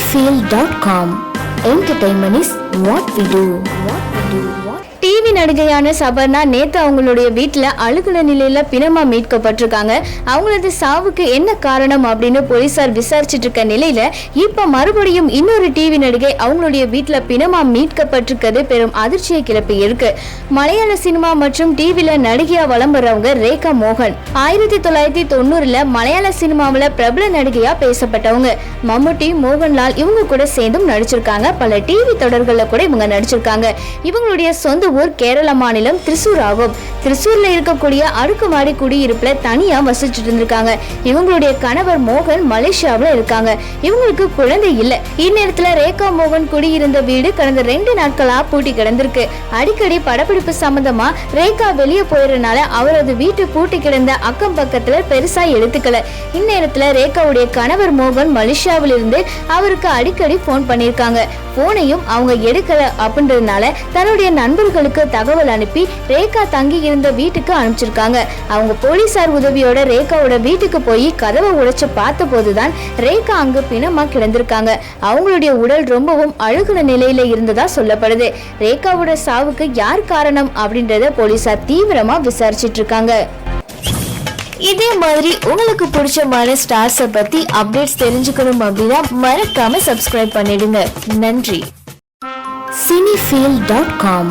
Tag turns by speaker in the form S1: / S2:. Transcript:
S1: cinefield.com Entertainment is what we do. What we do. What
S2: TV நடிகையான Sabarna நேத்து அவங்களுடைய வீட்டில் அழுகுன நிலையில பிணமா மீட்கப்பட்டிருக்காங்க. அவங்களது சாவுக்கு என்ன காரணம் அப்படின்னு போலீசார் விசாரிச்சிட்டு இருக்க நிலையில இப்ப மறுபடியும் இன்னொரு டிவி நடிகை அவங்களுடைய வீட்டில் பிணமா மீட்கப்பட்டிருக்கிறது பெரும் அதிர்ச்சியை கிளப்பி இருக்கு. மலையாள சினிமா மற்றும் டிவியில நடிகையா வலம் வர்றவங்க ரேகா மோகன். ஆயிரத்தி தொள்ளாயிரத்தி தொண்ணூறுல மலையாள சினிமாவுல பிரபல நடிகையா பேசப்பட்டவங்க. மம்முட்டி மோகன்லால் இவங்க கூட சேர்ந்தும் நடிச்சிருக்காங்க. பல டிவி தொடர்கள்ல கூட இவங்க நடிச்சிருக்காங்க. இவங்களுடைய சொந்த ஊர் கேரள மாநிலம் திருசூர் ஆகும் திருசூர்ல இருக்கக்கூடிய அடுக்குமாடி குடியிருப்புல தனியா வசிச்சுட்டு இருந்திருக்காங்க. இவங்களுடைய கணவர் மோகன் மலேசியாவுல இருக்காங்க. இவங்களுக்கு குழந்தை இல்ல. இந்நேரத்துல ரேகா மோகன் குடியிருந்த வீடு கடந்த ரெண்டு நாட்களா பூட்டி கிடந்திருக்கு. அடிக்கடி படப்பிடிப்பு சம்பந்தமா ரேகா வெளியே போயிருந்தனால அவரது வீட்டு பூட்டி கிடந்த அக்கம் பக்கத்துல பெருசா எடுத்துக்கல. இந்நேரத்துல ரேகாவுடைய கணவர் மோகன் மலேசியாவில் இருந்து அவருக்கு அடிக்கடி போன் பண்ணியிருக்காங்க. போனையும் அவங்க எடுக்கல அப்படின்றதுனால தன்னுடைய நண்பர்கள் போலீஸ்களுக்கு தகவல் அனுப்பி ரேகா தங்கி இருந்த வீட்டுக்கு அனுப்பிச்சிருக்காங்க. அவங்க போலீசார் உதவியோட ரேகாவோட வீட்டுக்கு போய் கதவை உடைச்சு பார்த்த போதுதான் ரேகா அங்கு பிணமா கிடந்திருக்காங்க. அவங்களுடைய உடல் ரொம்பவும் அழுகுன நிலையில இருந்ததா சொல்லப்படுது. ரேகாவோட சாவுக்கு யார் காரணம் அப்படின்றத போலீசார் தீவிரமா விசாரிச்சிட்டு இருக்காங்க இதே மாதிரி உங்களுக்கு பிடிச்சமான ஸ்டார்ஸை பத்தி அப்டேட்ஸ் தெரிஞ்சுக்கணும் அப்படின்னா மறக்காம சப்ஸ்கிரைப் பண்ணிடுங்க. நன்றி.
S1: Cinefeel dot com